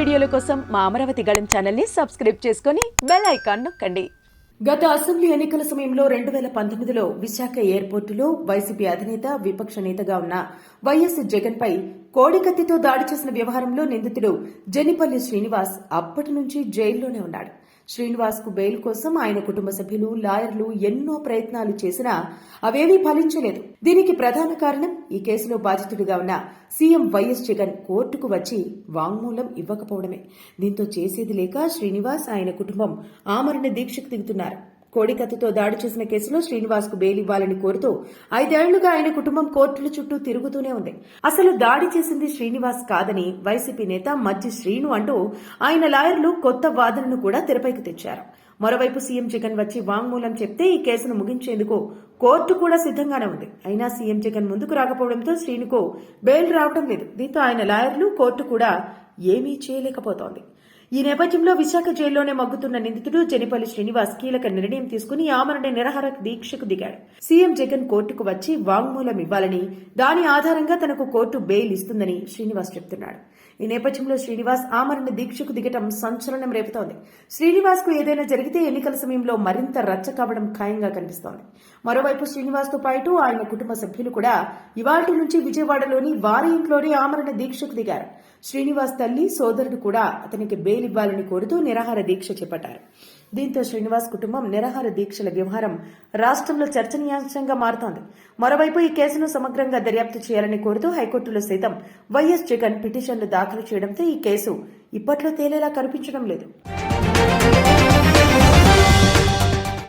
వీడియోల కోసం మా అమరావతి గళం ఛానల్ని సబ్స్క్రైబ్ చేసుకుని బెల్ ఐకాన్ నొక్కండి. గత అసెంబ్లీ ఎన్నికల సమయంలో రెండు వేల పంతొమ్మిదిలో విశాఖ ఎయిర్పోర్టులో వైసీపీ అధినేత విపక్ష నేతగా ఉన్న వైఎస్ జగన్ పై కోడికత్తితో దాడి చేసిన వ్యవహారంలో నిందితుడు జనిపల్లి శ్రీనివాస్ అప్పటి నుంచి జైల్లోనే ఉన్నాడు. శ్రీనివాస్కు బెయిల్ కోసం ఆయన కుటుంబ సభ్యులు లాయర్లు ఎన్నో ప్రయత్నాలు చేసినా అవేవీ ఫలించలేదు. దీనికి ప్రధాన కారణం ఈ కేసులో బాధితుడిగా ఉన్న సీఎం వైఎస్ జగన్ కోర్టుకు వచ్చి వాంగ్మూలం ఇవ్వకపోవడమే. దీంతో చేసేది లేక శ్రీనివాస్ ఆయన కుటుంబం ఆమరణ దీక్షకు దిగుతున్నారు. కోడికత్తితో దాడి చేసిన కేసులో శ్రీనివాస్కు బెయిల్ ఇవ్వాలని కోరుతూ ఐదేళ్ళుగా ఆయన కుటుంబం కోర్టుల చుట్టూ తిరుగుతూనే ఉంది. అసలు దాడి చేసింది శ్రీనివాస్ కాదని వైసీపీ నేత మజ్జి శ్రీను అంటూ ఆయన లాయర్లు కొత్త వాదనను కూడా తెరపైకి తెచ్చారు. మరోవైపు సీఎం జగన్ వచ్చి వాంగ్మూలం చెప్తే ఈ కేసును ముగించేందుకు కోర్టు కూడా సిద్ధంగానే ఉంది. అయినా సీఎం జగన్ ముందుకు రాకపోవడంతో శ్రీనుకు బెయిల్ రావడం లేదు. దీంతో ఆయన లాయర్లు కోర్టు కూడా ఏమీ చేయలేకపోతోంది. ఈ నేపథ్యంలో విశాఖ జైల్లోనే మగ్గుతున్న నిందితుడు జనిపల్లి శ్రీనివాస్ కీలక నిర్ణయం తీసుకుని ఆమరణ నిరహార దీక్షకు దిగాడు. సీఎం జగన్ కోర్టుకు వచ్చి వాంగ్మూలం ఇవ్వాలని దాని ఆధారంగా తనకు కోర్టు బెయిల్ ఇస్తుందని శ్రీనివాస్ చెప్తున్నాడు. ఈ నేపథ్యంలో శ్రీనివాస్ ఆమరణ దీక్షకు దిగటం సంచలనం రేపుతోంది. శ్రీనివాస్కు ఏదైనా జరిగితే ఎన్నికల సమయంలో మరింత రచ్చ కావడం ఖాయంగా కనిపిస్తోంది. మరోవైపు శ్రీనివాస్తో పాటు ఆయన కుటుంబ సభ్యులు కూడా ఇవాటి నుంచి విజయవాడలోని వారి ఇంట్లోనే ఆమరణ దీక్షకు దిగారు. శ్రీనివాస్ తల్లి సోదరుడు కూడా అతనికి బెయిల్ ఇవ్వాలని కోరుతూ నిరాహార దీక్ష చేపట్టారు. దీంతో శ్రీనివాస్ కుటుంబం నిరాహార దీక్షల వ్యవహారం రాష్ట్రంలో చర్చనీయాంశంగా మారుతోంది. మరోవైపు ఈ కేసును సమగ్రంగా దర్యాప్తు చేయాలని కోరుతూ హైకోర్టులో సైతం వైఎస్ జగన్ పిటిషన్లు దాఖలు చేయడంతో ఈ కేసు ఇప్పట్లో తేలేలా కనిపించడం లేదు.